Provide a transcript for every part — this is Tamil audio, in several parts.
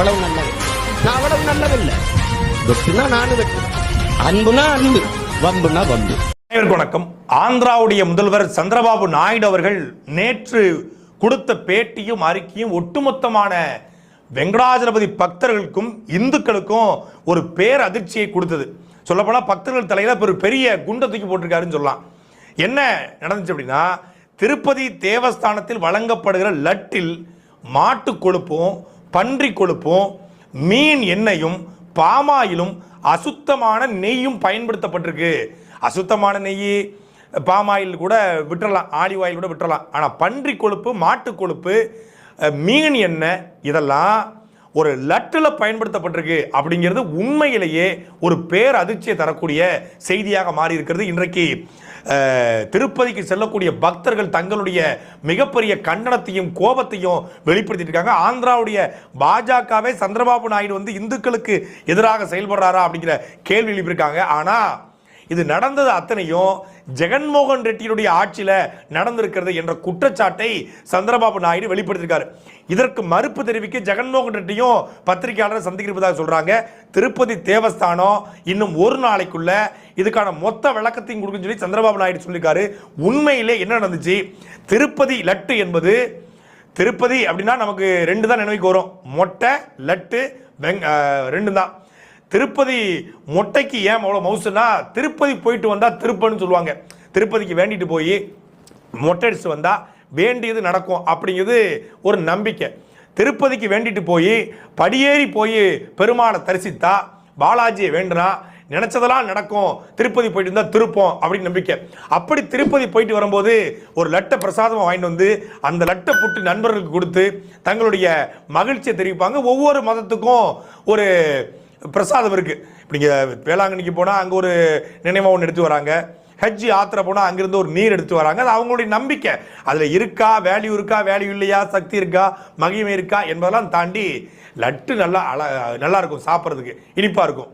அவ்வளவு நல்லது. நான் அவ்வளவு நல்லதில்லை. வெட்டுனா நானும் வெட்டுவேன் அன்புனா அன்பு வம்புனா வம்பு. வணக்கம். ஆந்திராவுடைய முதல்வர் சந்திரபாபு நாயுடு அவர்கள் நேற்று கொடுத்த பேட்டியும் அறிக்கையும் ஒட்டுமொத்தமான வெங்கடாஜலபதி பக்தர்களுக்கும் இந்துக்களுக்கும் ஒரு பேர் அதிர்ச்சியை கொடுத்தது. சொல்லப்போனால் பக்தர்கள் தலையில் ஒரு பெரிய குண்டை தூக்கி போட்டிருக்காருன்னு சொல்லலாம். என்ன நடந்துச்சு அப்படின்னா திருப்பதி தேவஸ்தானத்தில் வழங்கப்படுகிற லட்டில் மாட்டு கொழுப்பும் பன்றி கொழுப்பும் மீன் எண்ணெயும் பாமாயிலும் அசுத்தமான நெய்யும் பயன்படுத்தப்பட்டிருக்கு. அசுத்தமான நெய் பாமாயில் கூட விட்டுறலாம் ஆலிவ் ஆயில் கூட விட்டுறலாம். ஆனால் பன்றி கொழுப்பு மாட்டு கொழுப்பு மீன் எண்ணெய் இதெல்லாம் ஒரு லட்டில் பயன்படுத்தப்பட்டிருக்கு அப்படிங்கிறது உண்மையிலேயே ஒரு பேர் அதிர்ச்சியை தரக்கூடிய செய்தியாக மாறி இருக்கிறது இன்றைக்கு திருப்பதிக்கு செல்லக்கூடிய பக்தர்கள் தங்களுடைய மிகப்பெரிய கண்டனத்தையும் கோபத்தையும் வெளிப்படுத்திட்டு இருக்காங்க ஆந்திராவுடைய பாஜகவே சந்திரபாபு நாயுடு வந்து இந்துக்களுக்கு எதிராக செயல்படுறாரா அப்படிங்கிற கேள்வி எழுப்பியிருக்காங்க. ஆனால் இது நடந்தது அத்தனையும் ஜெகன்மோகன் ரெட்டியினுடைய ஆட்சியில் நடந்திருக்கிறது என்ற குற்றச்சாட்டை சந்திரபாபு நாயுடு வெளிப்படுத்தியிருக்காரு. இதற்கு மறுப்பு தெரிவிக்க ஜெகன்மோகன் ரெட்டியும் பத்திரிகையாளரை சந்திக்கிறதாக சொல்றாங்க. திருப்பதி தேவஸ்தானம் இன்னும் ஒரு நாளைக்குள்ள இதுக்கான மொத்த விளக்கத்தையும் கொடுக்குன்னு சொல்லி சந்திரபாபு நாயுடு சொல்லியிருக்காரு. உண்மையிலே என்ன நடந்துச்சு? திருப்பதி லட்டு என்பது திருப்பதி அப்படின்னா நமக்கு ரெண்டு தான் நினைவுக்கு வரும். மொட்டை லட்டு வெங் ரெண்டு தான் திருப்பதி மொட்டைக்கு ஏன் அவ்வளோ மவுசுனா திருப்பதி போயிட்டு வந்தால் திருப்பன்னு சொல்லுவாங்க. திருப்பதிக்கு வேண்டிட்டு போய் மொட்டை அடிச்சு வந்தால் வேண்டியது நடக்கும் அப்படிங்கிறது ஒரு நம்பிக்கை. திருப்பதிக்கு வேண்டிட்டு போய் படியேறி போய் பெருமாளை தரிசித்தா பாலாஜியை வேண்டுனா நினைச்சதெல்லாம் நடக்கும். திருப்பதி போயிட்டு இருந்தால் திருப்பம் அப்படின்னு நம்பிக்கை. அப்படி திருப்பதி போயிட்டு வரும்போது ஒரு லட்டை பிரசாதமாக வாங்கிட்டு வந்து அந்த லட்டை புட்டு நண்பர்களுக்கு கொடுத்து தங்களுடைய மகிழ்ச்சியை தெரிவிப்பாங்க. ஒவ்வொரு மதத்துக்கும் ஒரு பிரசாதம் இருக்குது இப்போ நீங்கள் வேளாங்கண்ணிக்கு போனால் அங்கே ஒரு நினைவாக ஒன்று எடுத்து வராங்க. ஹஜ்ஜி ஆத்திர போனால் அங்கேருந்து ஒரு நீர் எடுத்து வராங்க. அது அவங்களுடைய நம்பிக்கை. அதில் இருக்கா வேல்யூ இருக்கா வேல்யூ இல்லையா சக்தி இருக்கா மகிமை இருக்கா என்பதெல்லாம் தாண்டி லட்டு நல்லா அழ நல்லா இருக்கும் சாப்பிட்றதுக்கு. இனிப்பாக இருக்கும்.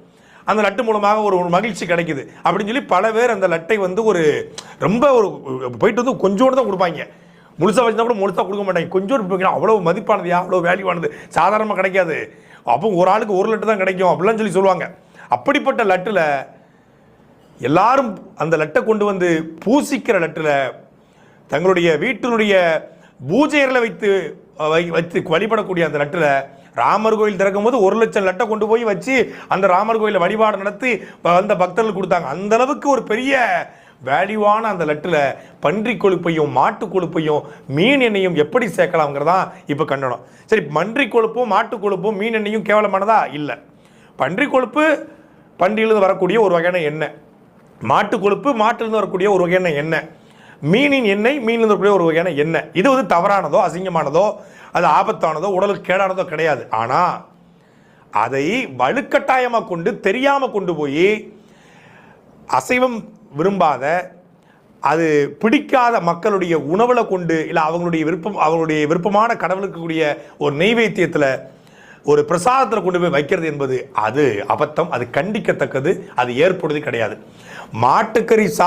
அந்த லட்டு மூலமாக ஒரு ஒரு மகிழ்ச்சி கிடைக்குது. அப்படின்னு சொல்லி பல பேர் அந்த லட்டை வந்து ஒரு ரொம்ப ஒரு போயிட்டு வந்து கொஞ்சோடு தான் கொடுப்பாங்க. முழுசாக வச்சுருந்தா கூட முழுசாக கொடுக்க மாட்டாங்க. கொஞ்சோடு அவ்வளோ மதிப்பானது அவ்வளோ வேல்யூவானது சாதாரணமாக கிடைக்காது. அப்போ ஒரு ஆளுக்கு ஒரு லட்டு தான் கிடைக்கும் அப்படிலாம் சொல்லி சொல்லுவாங்க. அப்படிப்பட்ட லட்டில் எல்லாரும் அந்த லட்டை கொண்டு வந்து பூசிக்கிற லட்டில் தங்களுடைய வீட்டினுடைய பூஜையரில் வைத்து வை- வைத்து வழிபடக்கூடிய அந்த லட்டில் ராமர் கோயில் திறக்கும் போது ஒரு லட்சம் லட்டை கொண்டு போய் வச்சு அந்த ராமர் கோயிலில் வழிபாடு நடத்தி அந்த பக்தர்கள் கொடுத்தாங்க. அந்த அளவுக்கு ஒரு பெரிய வேல்யூவான அந்த லட்டில் பன்றி கொழுப்பையும் மாட்டு கொழுப்பையும் மீன் எண்ணெயும் எப்படி சேர்க்கலாம்ங்கிறதான் இப்போ கண்டனம். சரி பன்றி கொழுப்பும் மாட்டு கொழுப்பும் மீன் எண்ணெயும் கேவலமானதா? இல்லை. பன்றி கொழுப்பு பன்றியிலிருந்து வரக்கூடிய ஒரு வகையான எண்ணெய். மாட்டு கொழுப்பு மாட்டிலிருந்து வரக்கூடிய ஒரு வகையான எண்ணெய். மீனின் எண்ணெய் மீனிலிருந்து வரக்கூடிய ஒரு வகையான எண்ணெய். இது வந்து தவறானதோ அசிங்கமானதோ அது ஆபத்தானதோ உடலுக்கு கேடானதோ கிடையாது. ஆனால் அதை வலுக்கட்டாயமாக கொண்டு தெரியாமல் கொண்டு போய் அசைவம் விரும்பாத அது பிடிக்காத மக்களுடைய உணவில் கொண்டு இல்லை அவங்களுடைய விருப்பம் அவங்களுடைய விருப்பமான கடவுளுக்கு கூடிய ஒரு நெய்வேத்தியத்தில் ஒரு பிரசாதத்தில் கொண்டு போய் வைக்கிறது என்பது அது அபத்தம் அது கண்டிக்கத்தக்கது அது ஏற்படுவது கிடையாது. மாட்டுக்கறி சா